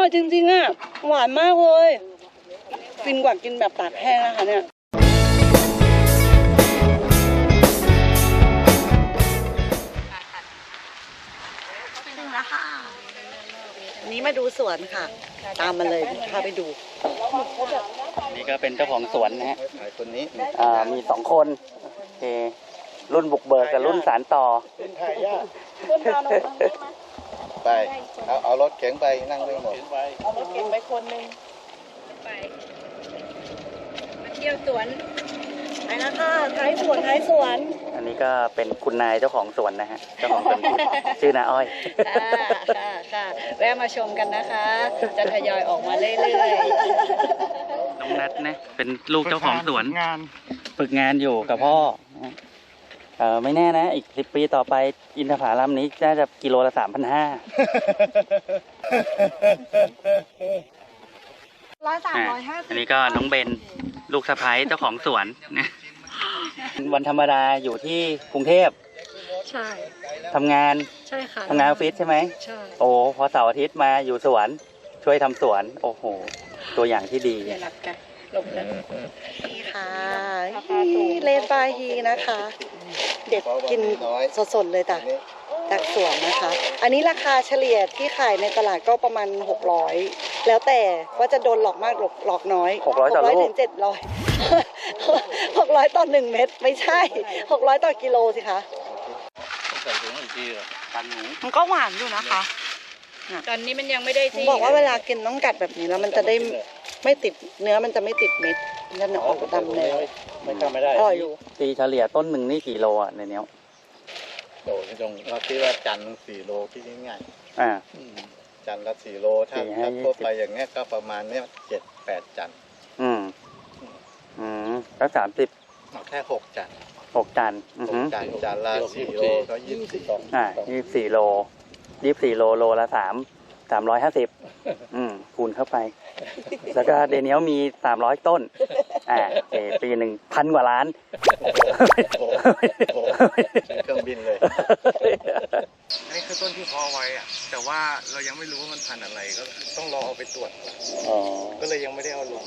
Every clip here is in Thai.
ร่อยจริงๆอะ หวานมากเลย ฟินกว่ากินแบบตากแห้งนะคะเนี่ยถึงแล้วค่ะวันนี้มาดูสวนค่ะ ตามมาเลยพาไปดู นี่ก็เป็นเจ้าของสวนนะฮะถ่ายคนนี้อ่ามีสองคนโอเครุ่นบุกเบิกกับรุ่นสารต่อ เป็นถ่ายยากไป เอาเอารถเก๋งไปนั่งไม่หมด เอารถเก่งไปคนหนึ่งไปมาเที่ยวสวนไปแล้วค่ะท้ายสวนท้ายสวน อันนี้ก็เป็นคุณนายเจ้าของสวนนะฮะ เจ้าของสวนชื่อชื่อนาอ้อย ค่ะค่ะค่ะแวะมาชมกันนะคะ จะทยอยออกมาเรื่อยน้องนัทนะ เป็นลูกเจ้าของสวนงาน ฝึกงานอยู่กับพ่อนะ เออไม่แน่นะ อีกสิบปีต่อไปอินทผลัมนี้น่าจะกิโลละสามพันห้าร้อยสามร้อยห้าสิอับนนี้ก็น้องเบนลูกสะพ้ายเจ้าของสวนนะวันธรรมดาอยู่ที่กรุงเทพใช่ทำงานใช่ค่ะทำงานออฟฟิศใช่ไหมใช่โอ้พอเสาร์อาทิตย์มาอยู่สวนช่วยทำสวน โอ้โห ตัวอย่างที่ดีอย่าหลับกันหลบกันนี่ค่ะราคาสูงเลนฟาฮีนะคะ เด็ดกินสดๆเลยจ้ะจากสวนนะคะ อันนี้ราคาเฉลี่ยที่ขายในตลาดก็ประมาณ 600 แล้วแต่ว่าจะโดนหลอกมากหลอกหลอกน้อย600ต่อลูกถึง700 600ต่อ1เม็ดไม่ใช่600ต่อกิโลสิคะใส่ถุงอีกทีเหรอปันหมูมันก็หวานอยู่นะคะตอนนี้มันยังไม่ได้ผมที่บอกว่าเวลากินต้องกัดแบบนี้แล้วมันจะได้ไม่ติดเนื้อมันจะไม่ติดเม็ด มันจะออกดำเลยไม่ทำไม่ได้อร่อยอยู่ตีเฉลี่ยต้นหนึ่งนี่กี่โลอะในเนี้ยโดที่ตรงเราคิดว่าจันทร์สี่โลที่ง่ายอ่าๆจันทร์ละสี่โลถ้าสี่ห้าถ้ายี่สิบทั่วไปอย่างเงี้ยก็ประมาณเนี้ยเจ็ดแปดจันทร์อืม อืมแล้วสามสิบเอาแค่หกจันทร์หกจานอือหฮึกจันทร์จันทร์ละสี่โลก็ยี่สิบสองอ่ายี่สิบสี่โลยี่สิบสี่โลโลละสาม สามร้อยห้าสิบอืมคูณเข้าไป แล้วก็เดยวนี้มีสามร้อยต้น อ่าโอปีหนึ่งพันกว่าล้านเครื่องบินเลย อันนี้คือต้นที่เพาะไว้อะแต่ว่าเรายังไม่รู้ว่ามันพันอะไรก็ต้องรอเอาไปตรวจก็เลยยังไม่ได้เอาลง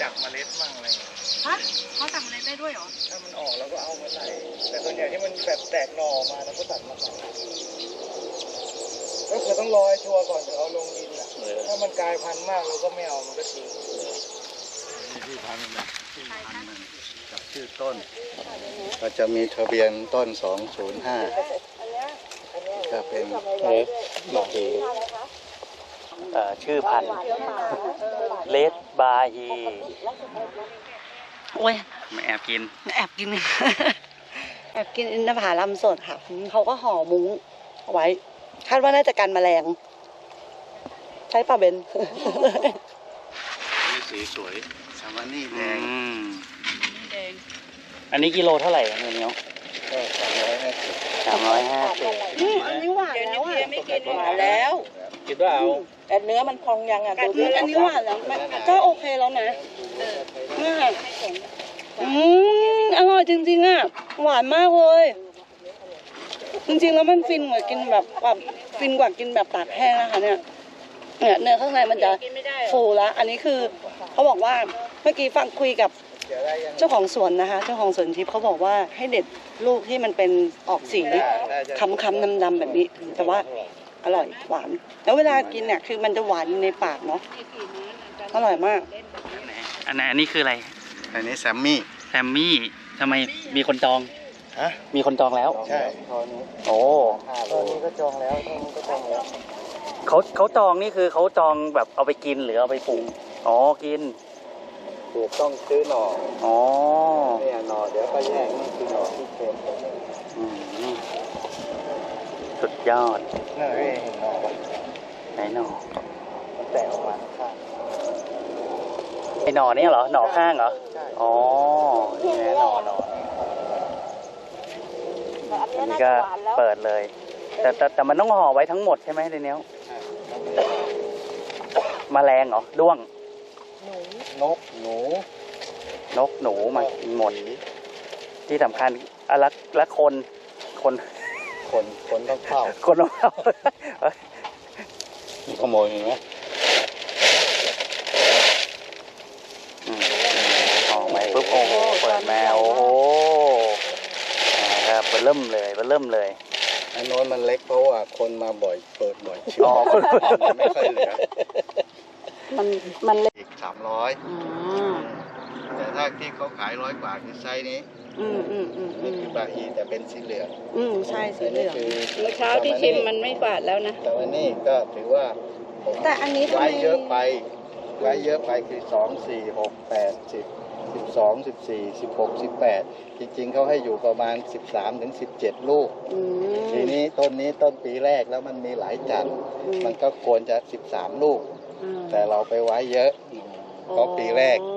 จากเมล็ดมั่งอะไรเงี้ยฮะเขาทำอะไรได้ด้วยเหรอ ถ้ามันออกเราก็เอามาใส่แต่ส่วนใหญ่ที่มันแบบแตกหน่อมาเราก็ตัดมาใส่ ก็คือต้องรอให้ชัวร์ก่อนถึงเอาลงดินอะถ้ามันกลายพันธุ์มากเราก็ไม่เอามันก็ทิ้งที่พันธุ์นะที่พันธุ์มันกับชื่อต้น ก็จะมีทะเบียนต้น 205 จะเป็นเล็กหน่อยเอ่อชื่อพันธุ์เลดบาฮีโอ้ยมาแอบกิน แอบกิน แอบกินอินทผลัมสดค่ะเขาก็ห่อมุ้งเอาไว้ คาดว่าน่าจะกันแมลง ใช่ป่ะเบน นี่สีสวยสามานี่แดอืงมแดงอันนี้กิโลเท่าไหร่เนี่ยเนี้ยก็สามร้อยห้าสิบสามร้อยห้าสิบอันนี้หวานเดี๋ยวแล้นี้วอะเพียไม่กินหวานแล้ว คิดว่าเอาแต่เนื้อมันพองยังอะดูดิอันนี้หวานแล้วมันก็โอเคแล้วนะเนี่ยอืมอร่อยจริงๆอะ หวานมากเลย จริงๆแล้วมันฟินกว่ากินแบบแบบฟินกว่ากินแบบตากแห้งนะคะเนี่ยเนี่ยเนื้อข้างในมันจะกินไม่ได้เหรอฟูแล้ว อันนี้คือเขาบอกว่าเมื่อกี้ฟังคุยกับเจ้าของสวนนะคะ เจ้าของสวนทิพย์เขาบอกว่าให้เด็ดลูกที่มันเป็นออกสีคำคำดำดำๆแบบนี้ถึงจะว่าอร่อยหวาน แล้วเวลากินเนี่ยคือมันจะหวานอยู่ในปากเนาะอร่อยมากอันไหนอันนี้คืออะไร อันนี้แซมมี่แซมมี่ทำไมมีคนจอง ฮะ มีคนจองแล้ว ใช่ ตอนนี้โอ้ตอนนี้ก็จองแล้วตอนนี้ก็จองแล้วเขาเขาจองนี่คือเขาจองแบบเอาไปกินหรือเอาไปปรุง อ๋อ กินคือต้องซื้อหน่ออ๋อเนี่ยหน่อเดี๋ยวก็แยกนี่คือหน่อที่เค็มอืมสุดยอดน่าเห็นหน่อปะไหนหน่อมันแตกออกมาข้างไอหน่อเนี่ยเหรอ หน่อข้างเหรอใช่อ๋อนี่ไงหน่อหน่อ อันนี้ก็เปิดเลย แต่แต่แต่มันต้องห่อไว้ทั้งหมดใช่ไหมเดนเนี้ยแมลงเหรอด้วงนกหนูนกหนูมากินหมด ที่สำคัญอะและและคนคนคนคนต้องเข้าคนของเราขโมยมีไหมอืมออกไปปุ๊บโอ้โหเปิดแมวโอ้โหนะครับ เริ่มเลยเริ่มเลยอันโน้นมันเล็กเพราะว่าคนมาบ่อยเปิดบ่อยชิวอ๋อมันไม่ค่อยเหลือมันมันเล็กอีกสามร้อยอ๋อแต่ถ้าที่เขาขายร้อยกว่าคือไซส์นี้อืมอืมอืมอืนี่มคือบาฮีแต่เป็นสีเหลืองอืมใช่สีเหลืองคือเมื่อเช้าที่ชิมมันไม่ฝาดแล้วนะแต่วันนี้ก็ถือว่าผมแต่อันนี้ทำไมไว้เยอะไปไว้เยอะไปคือสองสี่หกแปดสิบ สิบสองสิบสี่สิบหกสิบแปดจริงๆ เขาให้อยู่ประมาณสิบสามถึงสิบเจ็ดลูก อืม ทีนี้ต้นนี้ต้นปีแรกแล้วมันมีหลายจันทร์อืม มันก็ควรจะสิบสามลูก อ่าแต่เราไปไว้เยอะเพราะปีแรกอ๋อ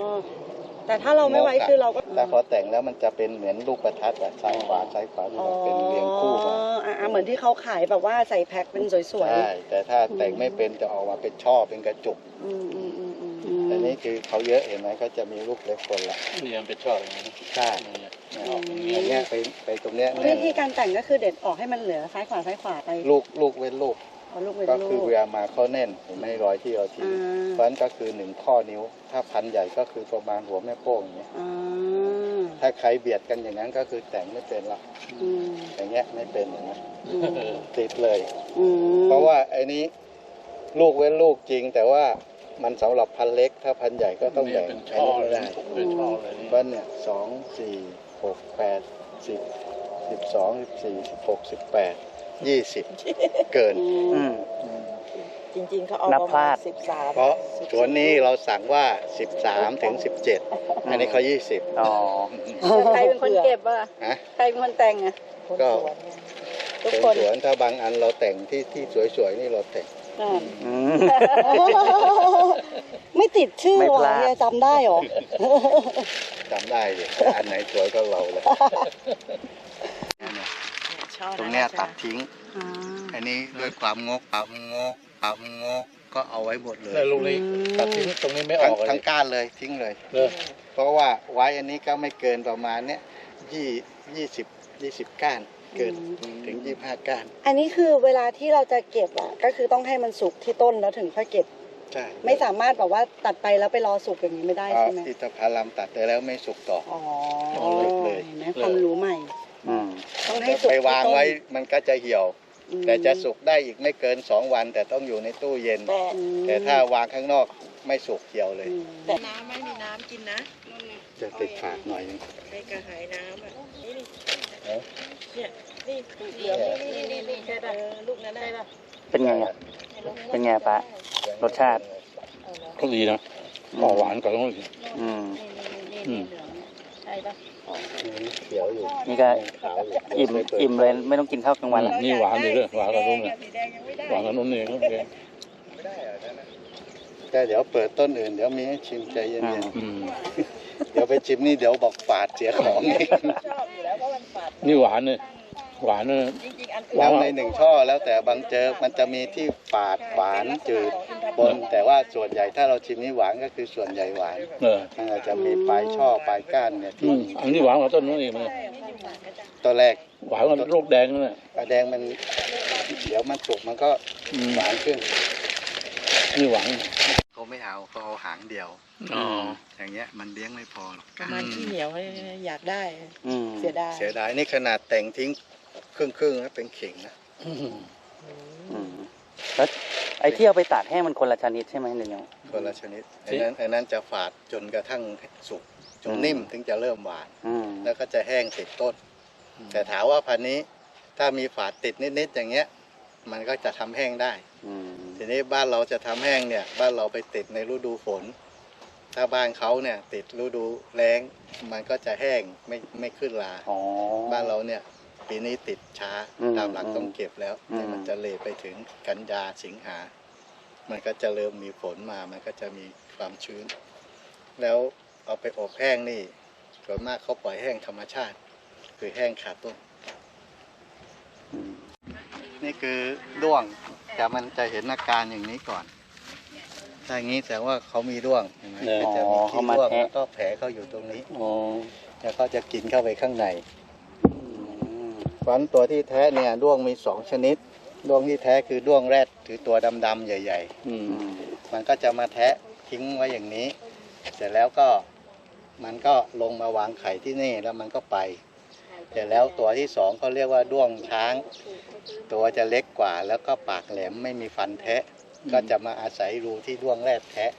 แต่ถ้าเราไม่ไว้คือเราก็แต่พอแต่งแล้วมันจะเป็นเหมือนลูกประทัดอะซ้ายขวาซ้ายขวาอ๋อมันเป็นเรียงคู่มาอ่าอ่าเหมือนที่เขาขายแบบว่าใส่แพ็คเป็นสวยใช่แต่ถ้าแต่งไม่เป็นจะออกมาเป็นช่อเป็นกระจุก ๆอืมอืมอืมอืมอั นนี้คือเขาเยอะเห็นไหมเขาจะมีลูกเล็กคนละนี่ยังเป็นช่ออย่างนี้ใช่อันเนี้ยไปไปตรงเนี้ยวิแน่นธีการแต่งก็คือเด็ดออกให้มันเหลือซ้ายขวาซ้ายขวาไปลูกลูกเว้นลูกเอาลูกเป็นก็ลูคือกเวลามาเขาแน่นเห็นไหมรอยที่เราทีอ่าเพราะฉะนั้นก็คือหนึ่งข้อนิ้ว ถ้าพันใหญ่ก็คือประมาณหัวแม่โป้งอย่างเงี้ยอ่าถ้าใครเบียดกันอย่างนั้นก็คือแต่งไม่เป็นละอืมอย่างเงี้ยไม่เป็นอย่างนั้นอืมติดเลยอืมเพราะว่าไอ้นี้ลูกเว้นลูกจริงแต่ว่า มันสำหรับพันเล็ก ถ้าพันใหญ่ก็ต้องแบ่งเป็นใช้ช่อไม่เลยได้เป็นช่อเลยเพราะเนี่ยสองสี่หกแปดสิบสิบสองสิบสี่สิบหกสิบแปดยี่สิบเกินอืมจริงๆเขาเอานับประพลามาดณสิบสามเพราะสวนนี้เราสั่งว่า 13 ถึง 17 อันนี้เขา20 อ๋อ ใครเป็นคนเก็บวะฮะ ใครเป็นคนแต่งอะคนก็สวนเนี่ยทุกเป็นคนสวนถ้าบางอันเราแต่งที่ที่สวยๆนี่เราแต่ง อ่าอืม ไม่ติดชื่อไม่พว่ะลาดเฮียจำได้เหรอ จำได้เลยอันไหนสวยก็เราเลยช่อตรงเนี้ยตัดทิ้งอ่าอันนี้ด้วยความงกความงกความงกก็เอาไว้หมดเลยแล้วลูกนี้ตัดทิ้งตรงนี้ไม่อทั้งอกเลยทั้งก้านเลยทิ้งเลยเลยเพราะว่าไว้อันนี้ก็ไม่เกินประมาณเนี้ยยี่ยี่สิบยี่สิบก้าน เกินถึงยี่ห้าก้านอันนี้คือเวลาที่เราจะเก็บอะก็คือต้องให้มันสุกที่ต้นแล้วถึงค่อยเก็บใช่ไม่สามารถแบบว่าตัดไปแล้วไปรอสุกอย่างนี้ไม่ได้เพราะใช่ไหมอิตาพารัมตัดไปแล้วไม่สุกต่ออ๋อเอาเลยเลยเห็นไหมความรู้ใหม่อืมต้องให้สุกไปที่ต้นวางไว้มันก็จะเหี่ยวอืมแต่จะสุกได้อีกไม่เกินสองวัน แต่ต้องอยู่ในตู้เย็น แต่อืมแต่ถ้าวางข้างนอกไม่สุกเหี่ยวเลยอืมแต่น้ำไม่มีน้ำกินนะจะติดฝาดหน่อยนึงใครกระหายน้ำอะนี่นี่ เอ๊ะเนี่ยนี่เหลืองนี่นี่นี่นี่ใช่ป่ะเออลูกนั้นได้ป่ะเป็นไงอะเป็นไงปะรสชาติก็ดีนะหอมหวานกว่าตรงอื่นอืมอืมใช่ปะเขียวอยู่นี่ก็ขาวอยู่อิ่มไม่ปิดอิ่มเลยไม่ต้องกินข้าวกลางวันละนี่หวานดีเลยหวานกว่าตรงนี้หวานกว่าตรงนี้โอเคไม่ได้เหรอนั่นน่ะแต่เดี๋ยวเปิดต้นอื่นเดี๋ยวมีให้ชิมใจเย็นอืมๆ เดี๋ยวไปชิมนี่เดี๋ยวบอกฝาดเสียของอีกชอบอยู่แล้วเพราะมันฝาดนี่หวานเลยหวานเลย จริงๆอันหวาแล้วนในหนึ่งช่อแล้วแต่บางเจอมันจะมีที่ฝาดหวานจืดปนแต่ว่าส่วนใหญ่ถ้าเราชิมนี่หวานก็คือส่วนใหญ่หวานเออมันอาจจะมีปลายช่อปลายก้านเนี่ยอืที่มอันนี้หวานกว่าต้นนู้นอีกมันตัวแรกหวานกว่าลูกแดงนั่นแหละปลาแดงมันเดี๋ยวมันสุกมันก็อืมหวานขึ้น นี่หวานเขาไม่เอาเขาเอาหางเดียว อ๋อ อย่างเงี้ยมันเลี้ยงไม่พอหรอกประมาณขี้เหนียวให้อยากได้ อืมเสียดายเสียดายนี่ขนาดแต่งทิ้งครึ่งครึ่งๆแล้วเป็นเข่งนะอืมอืมแล้วไอ้ที่เอาไปตากแห้งมันคนละชนิดใช่ไหมหรือยังคนละชนิดไอ้นั้นไอ้นั้นจะฝาดจนกระทั่งสุกจนอืม นิ่มถึงจะเริ่มหวาน อืมแล้วก็จะแห้งติดต้น แต่ถามว่าพันธุ์นี้ถ้ามีฝาดติดนิดๆอย่างเงี้ย มันก็จะทำแห้งได้ อืมทีนี้บ้านเราจะทำแห้งเนี่ย บ้านเราไปติดในฤดูฝน ถ้าบ้านเขาเนี่ยติดฤดูแล้งมันก็จะแห้งไม่ไม่ขึ้นลาอ๋อ บ้านเราเนี่ยปีนี้ติดช้าอืมตามหลักต้องเก็บแล้วอืม แต่มันจะเลยไปถึงกันยาสิงหา มันก็จะเริ่มมีฝนมา มันก็จะมีความชื้น แล้วเอาไปอบแห้งนี่ส่วนมากเขาปล่อยแห้งธรรมชาติ คือแห้งขาดต้น อืมนี่คือด้วงแต่มันจะเห็นอาการอย่างนี้ก่อน ถ้าอย่างนี้แสดงว่าเขามีด้วงเห็นไหมก็จะมีขี้ด้วงแล้วก็แผลเขาอยู่ตรงนี้ อ๋อแล้วก็จะกินเข้าไปข้างในอืมฟันตัวที่แท้เนี่ยด้วงมีสองชนิดด้วงที่แท้คือด้วงแรดถือตัวดำๆใหญ่ อืมๆ มันก็จะมาแทะทิ้งไว้อย่างนี้ เสร็จแล้วก็มันก็ลงมาวางไข่ที่นี่แล้วมันก็ไป เสร็จแล้วตัวที่สองเขาเรียกว่าด้วงช้าง ตัวจะเล็กกว่าแล้วก็ปากแหลมไม่มีฟันแทะ ก็จะมาอาศัยรูที่ด้วงแรดแทะ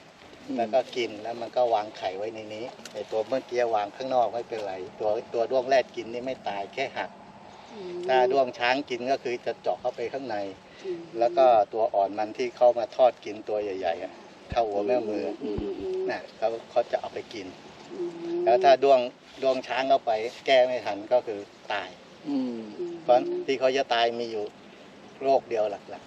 แล้วก็กินแล้วมันก็วางไข่ไว้ในนี้ไอตัวเมื่อกี้วางข้างนอกไม่เป็นไร ตัวตัวด้วงแรดกินนี่ไม่ตายแค่หักถ้าด้วงช้างกินก็คือจะเจาะเข้าไปข้างใน แล้วก็ตัวอ่อนมันที่เข้ามาทอดกินตัวใหญ่ๆอะเข้าหัวแม่มืออน่ะเขาเขาจะเอาไปกิน แล้วถ้าด้วงด้วงช้างเข้าไป แก้ไม่ทันก็คือตายอืมเพราะที่เขาจะตายมีอยู่โรคเดียวหลัก